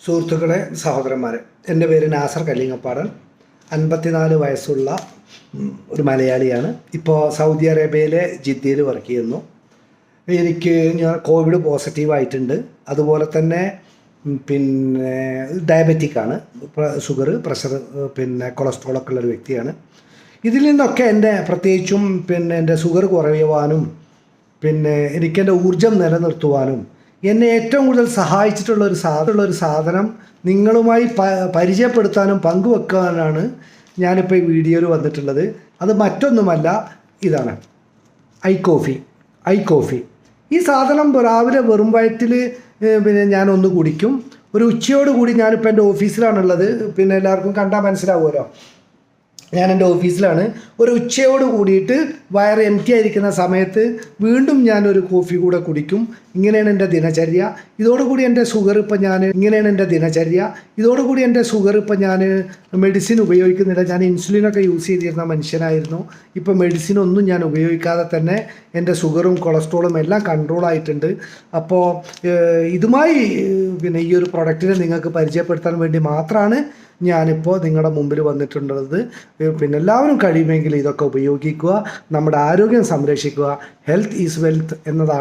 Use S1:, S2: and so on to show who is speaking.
S1: സുഹൃത്തുക്കളെ സഹോദരന്മാരെ എന്റെ പേര് നാസർ കല്ലിങ്ങപ്പാടൻ. അൻപത്തിനാല് വയസ്സുള്ള ഒരു മലയാളിയാണ്. ഇപ്പോൾ സൗദി അറേബ്യയിലെ ജിദ്ദയിൽ വർക്ക് ചെയ്യുന്നു. എനിക്ക് ഞാൻ കോവിഡ് പോസിറ്റീവ് ആയിട്ടുണ്ട്. അതുപോലെ തന്നെ പിന്നെ ഡയബറ്റിക് ആണ്. ഷുഗർ പ്രഷർ പിന്നെ കൊളസ്ട്രോളൊക്കെ ഉള്ളൊരു വ്യക്തിയാണ്. ഇതിൽ നിന്നൊക്കെ എന്റെ പ്രത്യേകിച്ചും പിന്നെ എന്റെ ഷുഗർ കുറയുവാനും പിന്നെ എനിക്കെന്റെ ഊർജം നിലനിർത്തുവാനും എന്നെ ഏറ്റവും കൂടുതൽ സഹായിച്ചിട്ടുള്ള ഒരു സാധനമുള്ള ഒരു സാധനം നിങ്ങളുമായി പരിചയപ്പെടുത്താനും പങ്കുവെക്കാനാണ് ഞാനിപ്പോൾ ഈ വീഡിയോയിൽ വന്നിട്ടുള്ളത്. അത് മറ്റൊന്നുമല്ല ഇതാണ്. I coffee I coffee. ഈ സാധനം രാവിലെ വെറും വയറ്റിൽ പിന്നെ ഞാനൊന്ന് കുടിക്കും. ഒരു ഉച്ചയോട് കൂടി ഞാനിപ്പോൾ എന്റെ ഓഫീസിലാണുള്ളത്. പിന്നെ എല്ലാവർക്കും കണ്ടാൽ മനസ്സിലാവുമല്ലോ. ഞാൻ എന്റെ ഓഫീസിലാണ്. ഒരു ഉച്ചയോട് കൂടിയിട്ട് വയർ എം ടി ആയിരിക്കുന്ന സമയത്ത് വീണ്ടും ഞാൻ ഒരു കോഫി കൂടെ കുടിക്കും. ഇങ്ങനെയാണ് എന്റെ ദിനചര്യ. ഇതോടുകൂടി എന്റെ ഷുഗർ ഇപ്പം ഞാൻ ഇങ്ങനെയാണ് എന്റെ ദിനചര്യ. ഇതോടുകൂടി എന്റെ ഷുഗർ ഇപ്പം ഞാൻ മെഡിസിൻ ഉപയോഗിക്കുന്നില്ല. ഞാൻ ഇൻസുലിനൊക്കെ യൂസ് ചെയ്തിരുന്ന മനുഷ്യനായിരുന്നു. ഇപ്പം മെഡിസിൻ ഒന്നും ഞാൻ ഉപയോഗിക്കാതെ തന്നെ എന്റെ ഷുഗറും കൊളസ്ട്രോളും എല്ലാം കൺട്രോൾ ആയിട്ടുണ്ട്. അപ്പോൾ ഇതുമായി പിന്നെ ഈ ഒരു പ്രൊഡക്റ്റിനെ നിങ്ങൾക്ക് പരിചയപ്പെടുത്താൻ വേണ്ടി മാത്രമാണ് ഞാനിപ്പോൾ നിങ്ങളുടെ മുമ്പിൽ വന്നിട്ടുള്ളത് പിന്നെ എല്ലാവരും കഴിയുമെങ്കിൽ ഇതൊക്കെ ഉപയോഗിക്കുക നമ്മുടെ ആരോഗ്യം സംരക്ഷിക്കുക ഹെൽത്ത് ഈസ് വെൽത്ത് എന്നതാണ്.